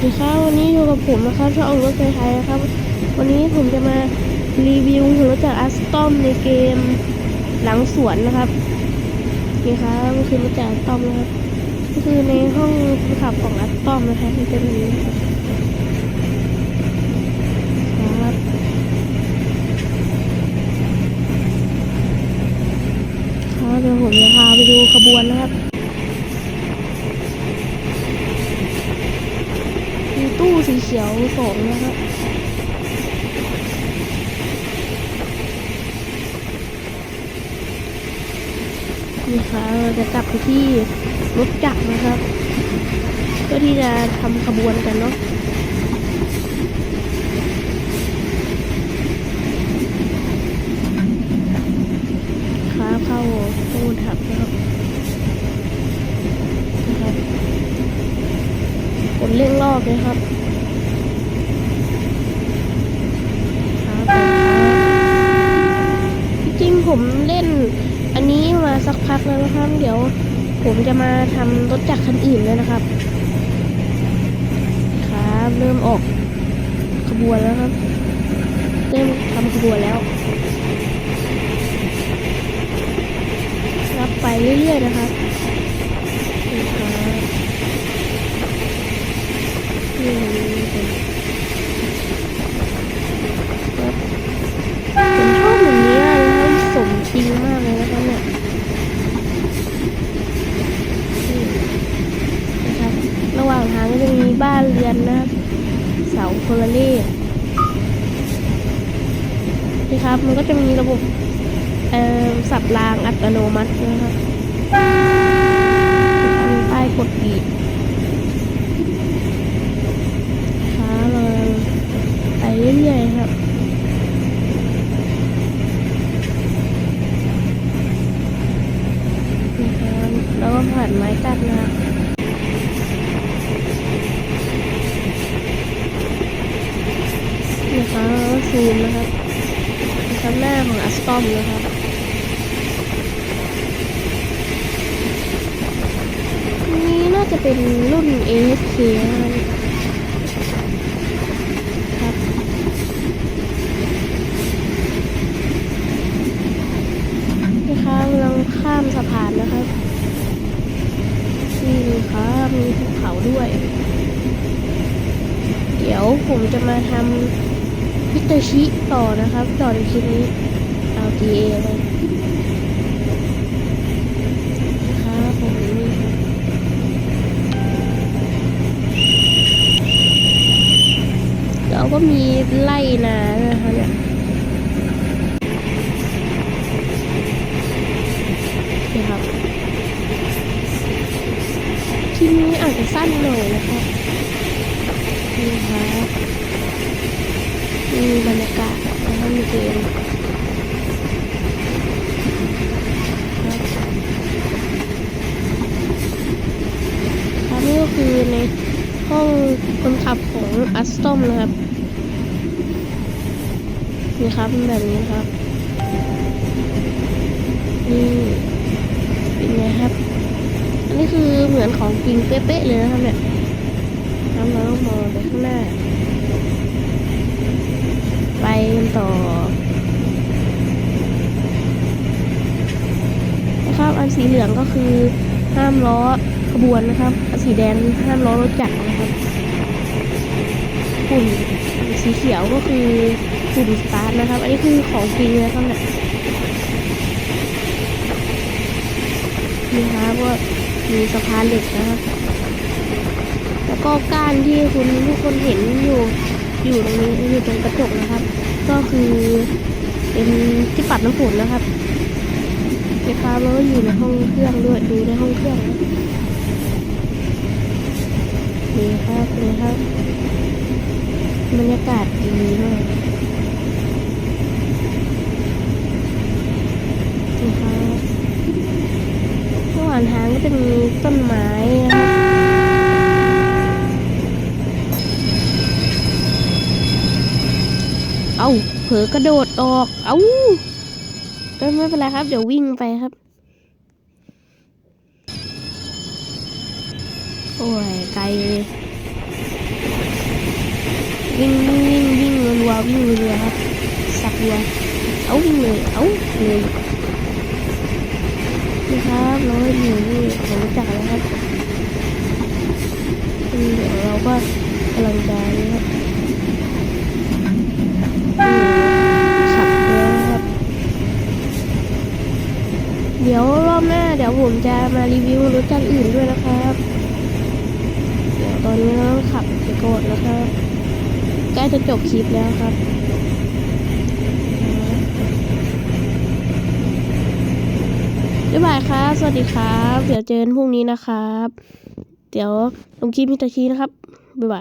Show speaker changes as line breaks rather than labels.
วัสดีครับวันนี้อยู่กับผมนะครับช่องรถไทยนะครับ วันนี้ผมจะมารีวิวรถจากอัสตอมในเกมหลังสวนนะครับนี่ครับคือรถจากอัสตอมนะครับก็คือในห้องคนขับของอัสตอมนะครับมันจะมีนะครับครับครับเดี๋ยวผมจะพาไปดูขบวนนะครับ ตู้สีเขียวสองนะครับนี่ค่ะเราจะกลับไปที่รถจักรนะครับ เพื่อที่จะทำขบวนกันเนาะขาเข้าตู้ถับนะครับนะครับ กดเร่งรอบเลยครับจริงผมเล่นอันนี้มาสักพักแล้วนะครับ เดี๋ยวผมจะมาทำรถจักรคันอื่นเลยนะครับ ครับเริ่มออกขบวนแล้วครับ เริ่มทำขบวนแล้ว รับไปเรื่อยๆนะครับนี่ครับนี่เป็นครับผมชอบแบบนี้อะแล้วสมจริงมากเลยนะครับเนี่ยนี่นะครับ ระหว่างทางก็จะมีบ้านเรือนนะครับ เสาโทรเลข นี่ครับ มันก็จะมีระบบสับรางอัตโนมัตินะครับมีป้ายกดบีบขาเราไปเรื่อยๆครับนะครับแล้วก็ผ่านไม้กัดนะครับ ครับหน้าของอัสตอมนะครับนี่น่าจะเป็นรุ่น AFK นะครับครับ นี่ครับกำลังข้ามสะพานนะครับนี่ครับมีภูเขาด้วย เดี๋ยวผมจะมาทำ พิตาชิต่อนะครับ ต่อในคลิปนี้ LTA เลยครับผมนี่ครับแล้วก็มีไล่นานะคะเนี่ยนี่ครับทีนี้อาจจะสั้นหน่อยนะครับนี่ครับ มีบรรยากาศนะครับมีเกมครับครับนี่ก็คือในห้องคนขับของอัสตอมนะครับ นี่ครับแบบนี้นะครับ นี่เป็นไงครับ อันนี้คือเหมือนของจริงเป๊ะๆเลยนะครับเนี่ยครับเราต้องมองไปข้างหน้า ไปกัน ต่อนะครับอันสีเหลืองก็คือห้ามล้อขบวนนะครับ อันสีแดงห้ามล้อรถจักรนะครับปุ่มสีเขียวก็คือปุ่มสตาร์ทนะครับ อันนี้คือของจริงนะครับเนี่ยนี่ครับว่ามีสะพานเหล็กนะครับแล้วก็ก้านที่คุณทุกคนเห็นอยู่อยู่ตรงนี้อยู่ตรงกระจกนะครับ ก็คือเป็นที่ปัดน้ำฝนนะครับนะครับแล้วก็อยู่ในห้องเครื่องด้วยดูในห้องเครื่องนะนี่ครับนี่ครับบรรยากาศดีมากนี่ครับระหว่างทางก็จะมีต้นไม้นะครับ เอาเผลอกระโดดออก เอาไม่เป็นไรครับ เดี๋ยววิ่งไปครับ โอ้ยไกลเลยวิ่งวิ่งวิ่งรัววิ่งรัวครับ สับรัวเอาวิ่งเลยเอาเลยนี่ครับเราให้อยู่นี่ผมรู้จักแล้วครับอืมเดี๋ยวเราก็กำลังจะนี่ครับอืมขับแล้วครับ เดี๋ยวร อบหน้าเดี๋ยวผมจะมารีวิวรถคันอื่นด้วยนะครับเดี๋ยวตอนนี้เราต้องขับไปก่อนนะครับใกล้จะจบคลิปแล้วครับบ๊ายบายครับ สวัสดีครับ เดี๋ยวเจอกันพรุ่งนี้นะครับ เดี๋ยวลงคลิปมิตาชีนะครับ บ๊ายบาย